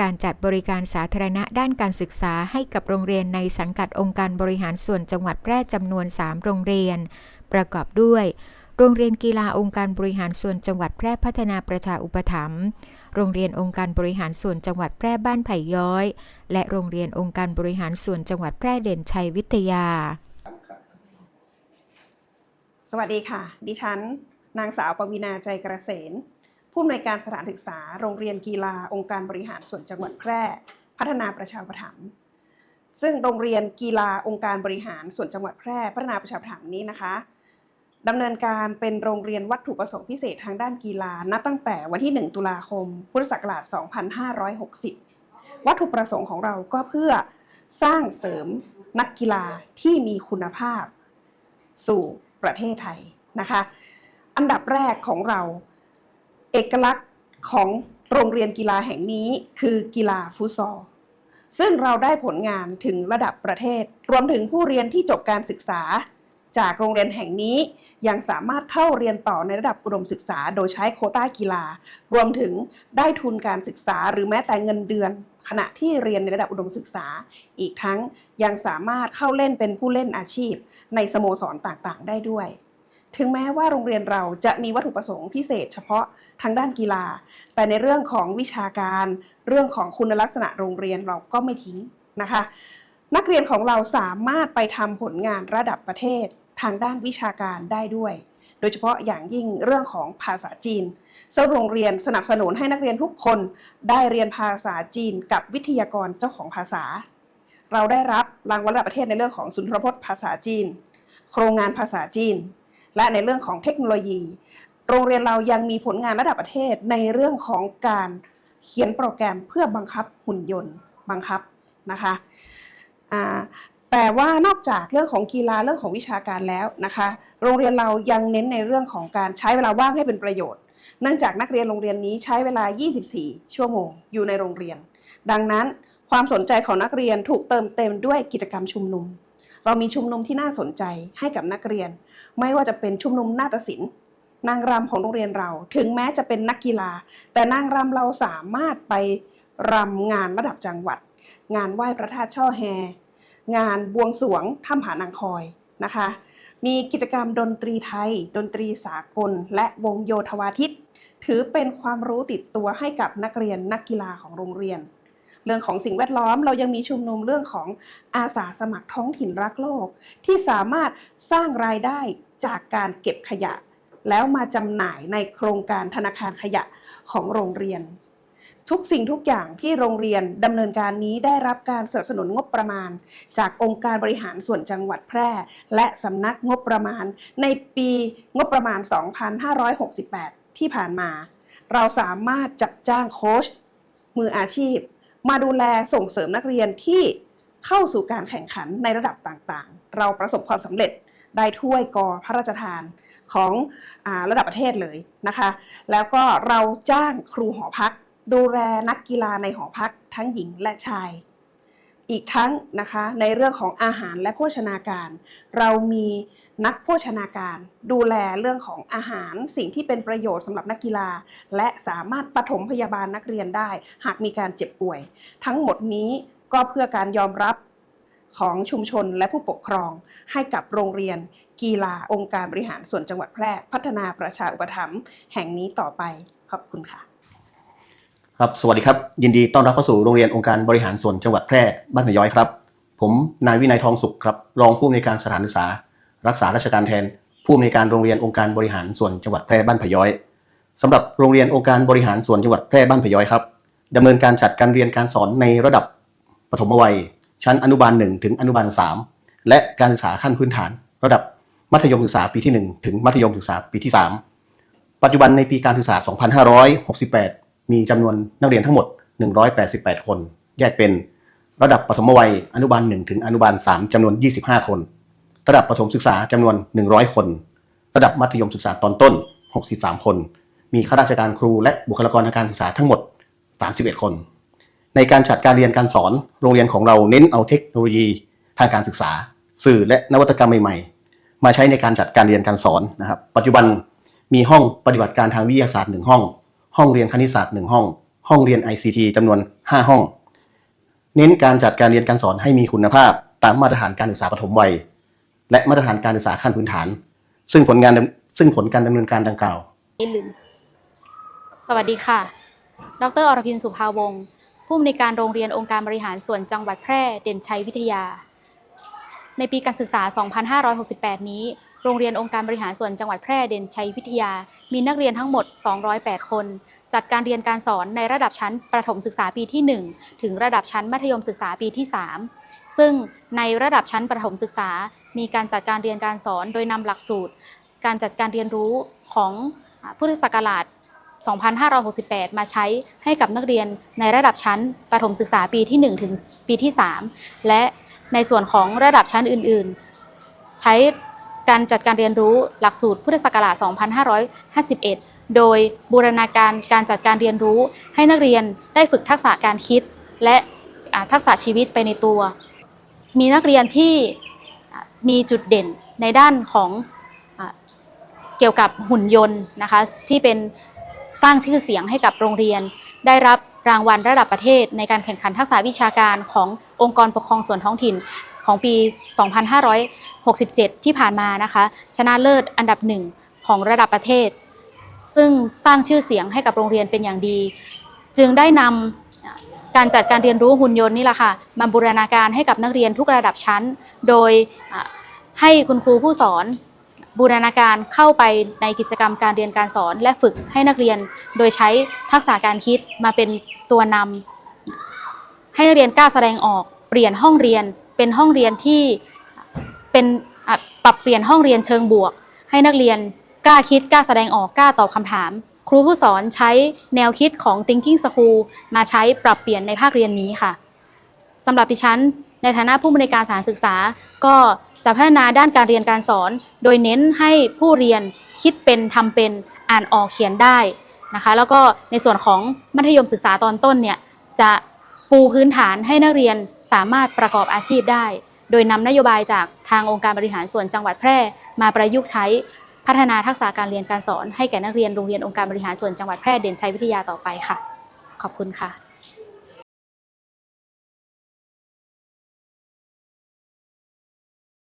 การจัดบริการสาธารณะด้านการศึกษาให้กับโรงเรียนในสังกัดองค์การบริหารส่วนจังหวัดแพร่จำนวน 3 โรงเรียน ประกอบด้วย โรงเรียนกีฬาองค์การบริหารส่วนจังหวัดแพร่พัฒนาประชาอุปถัมภ์โรงเรียนองค์การบริหารส่วนจังหวัดแพร่บ้านไผ่ย้อย และโรงเรียนองค์การบริหารส่วนจังหวัดแพร่เด่นชัยวิทยา สวัสดีค่ะ ดิฉัน นางสาวปวีนาใจกระเสน ผู้อำนวยการสถานศึกษา โรงเรียนกีฬา องค์การบริหารส่วนจังหวัดแพร่ พัฒนาประชาอุปถัมซึ่งโรงเรียนกีฬาองค์การบริหารส่วนจังหวัดแพร่ พัฒนาประชาอุปถัมนี้นะคะดำเนินการเป็นโรงเรียนวัตถุประสงค์พิเศษทางด้านกีฬานับตั้งแต่วันที่ 1 ตุลาคม พุทธศักราช 2560 วัตถุประสงค์ของเราก็เพื่อสร้างเสริมนักกีฬาที่มีคุณภาพสู่ประเทศไทยนะคะ อันดับแรกของเรา เอกลักษณ์ของโรงเรียนกีฬาแห่งนี้คือกีฬาฟุตซอลซึ่งเราได้ผลงานถึงระดับประเทศ รวมถึงผู้เรียนที่จบการศึกษา จากโรงเรียนแห่งนี้ยังสามารถเข้าเรียนต่อในระดับอุดมศึกษา โดยใช้โคต้ากีฬา รวมถึงได้ทุนการศึกษาหรือแม้แต่เงินเดือน ขณะที่เรียนในระดับอุดมศึกษา อีกทั้งยังสามารถเข้าเล่นเป็นผู้เล่นอาชีพ ในสโมสรต่างๆ ได้ด้วย ถึงแม้ว่าโรงเรียนเราจะมีวัตถุประสงค์พิเศษเฉพาะทางด้านกีฬา แต่ในเรื่องของวิชาการ เรื่องของคุณลักษณะโรงเรียนเราก็ไม่ทิ้งนะคะ นักเรียนของเราสามารถไปทำผลงานระดับประเทศทางด้านวิชาการได้ด้วย โดยเฉพาะอย่างยิ่งเรื่องของภาษาจีนซึ่งโรงเรียนสนับสนุนให้นักเรียนทุกคนได้เรียนภาษาจีนกับวิทยากรเจ้าของภาษา เราได้รับรางวัลระดับประเทศในเรื่องของสุนทรพจน์ภาษาจีน โครงงานภาษาจีน และในเรื่องของเทคโนโลยี โรงเรียนเรายังมีผลงานระดับประเทศในเรื่องของการเขียนโปรแกรมเพื่อบังคับหุ่นยนต์บังคับนะคะแต่ว่านอกจากเรื่องของกีฬาเรื่องของวิชาการแล้วนะคะ โรงเรียนเรายังเน้นในเรื่องของการใช้เวลาว่างให้เป็นประโยชน์ เนื่องจากนักเรียนโรงเรียนนี้ใช้เวลา 24 ชั่วโมงอยู่ในโรงเรียน ดังนั้นความสนใจของนักเรียนถูกเติมเต็มด้วยกิจกรรมชุมนุม เรามีชุมนุมที่น่าสนใจให้กับนักเรียน ไม่ว่าจะเป็นชุมนุมนาฏศิลป์นางรำของโรงเรียนเรา ถึงแม้จะเป็นนักกีฬา แต่นางรำเราสามารถไปรำงานระดับจังหวัด งานไหว้พระธาตุช่อแฮ งานบวงสรวงถ้ำผานางคอยนะคะ มีกิจกรรมดนตรีไทย ดนตรีสากล และวงโยธวาทิต ถือเป็นความรู้ติดตัวให้กับนักเรียนนักกีฬาของโรงเรียน เรื่องของสิ่งแวดล้อม เรายังมีชุมนุมเรื่องของอาสาสมัครท้องถิ่นรักโลก ที่สามารถสร้างรายได้จากการเก็บขยะ แล้วมาจำหน่ายในโครงการธนาคารขยะของโรงเรียน ทุกสิ่งทุกอย่างที่โรงเรียนดำเนินการนี้ได้รับการสนับสนุนงบประมาณ จากองค์การบริหารส่วนจังหวัดแพร่ และสำนักงบประมาณ ในปีงบประมาณ 2568 ที่ผ่านมา เราสามารถจัดจ้างโค้ชมืออาชีพ มาดูแลส่งเสริมนักเรียนที่เข้าสู่การแข่งขันในระดับต่างๆ เราประสบความสำเร็จได้ถ้วยกอพระราชทานของอระดับประเทศเลยนะคะ แล้วก็เราจ้างครูหอพัก ดูแลนักกีฬาในหอพักทั้งหญิงและชาย อีกทั้งนะคะในเรื่องของอาหารและโภชนาการ เรามีนักโภชนาการ ดูแลเรื่องของอาหารสิ่งที่เป็นประโยชน์สำหรับนักกีฬา และสามารถปฐมพยาบาลนักเรียนได้ หากมีการเจ็บป่วย ทั้งหมดนี้ก็เพื่อการยอมรับของชุมชนและผู้ปกครอง ให้กับโรงเรียน กีฬาองค์การบริหารส่วนจังหวัดแพร่ พัฒนาประชาอุปถัมภ์แห่งนี้ต่อไปขอบคุณค่ะ ครับสวัสดีครับ ยินดีต้อนรับเข้าสู่โรงเรียนองค์การบริหารส่วนจังหวัดแพร่บ้านหนย้อยครับ ผมนายวินัยทองสุขครับรองผู้อำนวยการสถานศึกษา รักษาราชการแทน ผู้อำนวยการโรงเรียนองค์การบริหารส่วนจังหวัดแพร่บ้านพย้อยสำหรับโรงเรียนองค์การบริหารส่วนจังหวัดแพร่บ้านพย้อยครับดำเนินการจัดการเรียนการสอนในระดับปฐมวัย ชั้นอนุบาล1ถึงอนุบาล 3 และการศึกษาขั้นพื้นฐาน ระดับมัธยมศึกษาปีที่ 1 ถึงมัธยมศึกษาปีที่ 3 ปัจจุบันในปีการศึกษา 2568 มีจำนวนนักเรียนทั้งหมด 188 คน แยกเป็นระดับปฐมวัยอนุบาล 1 ถึงอนุบาล 3จำนวน 25 คน ระดับประถมศึกษาจำนวน 100 คน ระดับมัธยมศึกษาตอนต้น 63 คน มีข้าราชการครูและบุคลากรทางการศึกษาทั้งหมด 31 คน ในการจัดการเรียนการสอนโรงเรียนของเราเน้นเอาเทคโนโลยีทางการศึกษา สื่อและนวัตกรรมใหม่ๆ มาใช้ในการจัดการเรียนการสอนนะครับ ปัจจุบันมีห้องปฏิบัติการทางวิทยาศาสตร์หนึ่งห้อง ห้องเรียนคณิตศาสตร์หนึ่งห้อง ห้องเรียน ICT จำนวน 5 ห้อง เน้นการจัดการเรียนการสอนให้มีคุณภาพ ตามมาตรฐานการศึกษาปฐมวัย และมาตรฐานการศึกษาขั้นพื้นฐาน ซึ่งผลงานซึ่งผลการดำเนินการดังกล่าวไม่ลืมสวัสดีค่ะ ดรอรพินสุภาวงศ์ผู้อำนวยการโรงเรียนองค์การบริหารส่วนจังหวัดแพร่ เด่นชัยวิทยา ในปีการศึกษา 2568 นี้ โรงเรียนองค์การบริหารส่วนจังหวัดแพร่เด่นชัยวิทยา มีนักเรียนทั้งหมด 208 คน จัดการเรียนการสอนในระดับชั้นประถมศึกษาปีที่ 1 ถึงระดับชั้นมัธยมศึกษาปีที่ 3 ซึ่งในระดับชั้นประถมศึกษา มีการจัดการเรียนการสอนโดยนำหลักสูตร การจัดการเรียนรู้ของพุทธศักราช 2568 มาใช้ให้กับนักเรียนในระดับชั้นประถมศึกษาปีที่ 1 ถึงปีที่ 3 และในส่วนของระดับชั้นอื่น ๆ ใช้ การจัดการเรียนรู้หลักสูตรพุทธศักราช 2551 โดยบูรณาการการจัดการเรียนรู้ให้นักเรียนได้ฝึกทักษะการคิด และทักษะชีวิตไปในตัว มีนักเรียนที่มีจุดเด่นในด้านของเกี่ยวกับหุ่นยนต์นะคะที่เป็นสร้างชื่อเสียงให้กับโรงเรียน ได้รับรางวัลระดับประเทศในการแข่งขันทักษะวิชาการขององค์กรปกครองส่วนท้องถิ่น ของปี 2567 ที่ผ่านมานะคะ ชนะเลิศอันดับหนึ่งของระดับประเทศ ซึ่งสร้างชื่อเสียงให้กับโรงเรียนเป็นอย่างดี จึงได้นำการจัดการเรียนรู้หุ่นยนต์นี่แหละค่ะมาบูรณาการให้กับนักเรียนทุกระดับชั้น โดยให้คุณครูผู้สอนบูรณาการเข้าไปในกิจกรรมการเรียนการสอน และฝึกให้นักเรียน โดยใช้ทักษะการคิดมาเป็นตัวนำให้นักเรียนกล้าแสดงออก เปลี่ยนห้องเรียน เป็นห้องเรียนที่เป็นปรับเปลี่ยนห้องเรียนเชิงบวก ให้นักเรียนกล้าคิดกล้าแสดงออกกล้าตอบคำถาม ครูผู้สอนใช้แนวคิดของ thinking school มาใช้ปรับเปลี่ยนในภาคเรียนนี้ค่ะสำหรับดิฉัน ในฐานะผู้บริการสถานศึกษา ก็จะพัฒนาด้านการเรียนการสอน โดยเน้นให้ผู้เรียนคิดเป็นทำเป็นอ่านออกเขียนได้นะคะ แล้วก็ในส่วนของมัธยมศึกษาตอนต้นเนี่ยจะ ปูพื้นฐานให้นักเรียนสามารถประกอบอาชีพได้ โดยนำนโยบายจากทางองค์การบริหารส่วนจังหวัดแพร่ มาประยุกต์ใช้พัฒนาทักษะการเรียนการสอนให้แก่นักเรียนโรงเรียนองค์การบริหารส่วนจังหวัดแพร่เด่นชัยวิทยาต่อไปค่ะ ขอบคุณค่ะ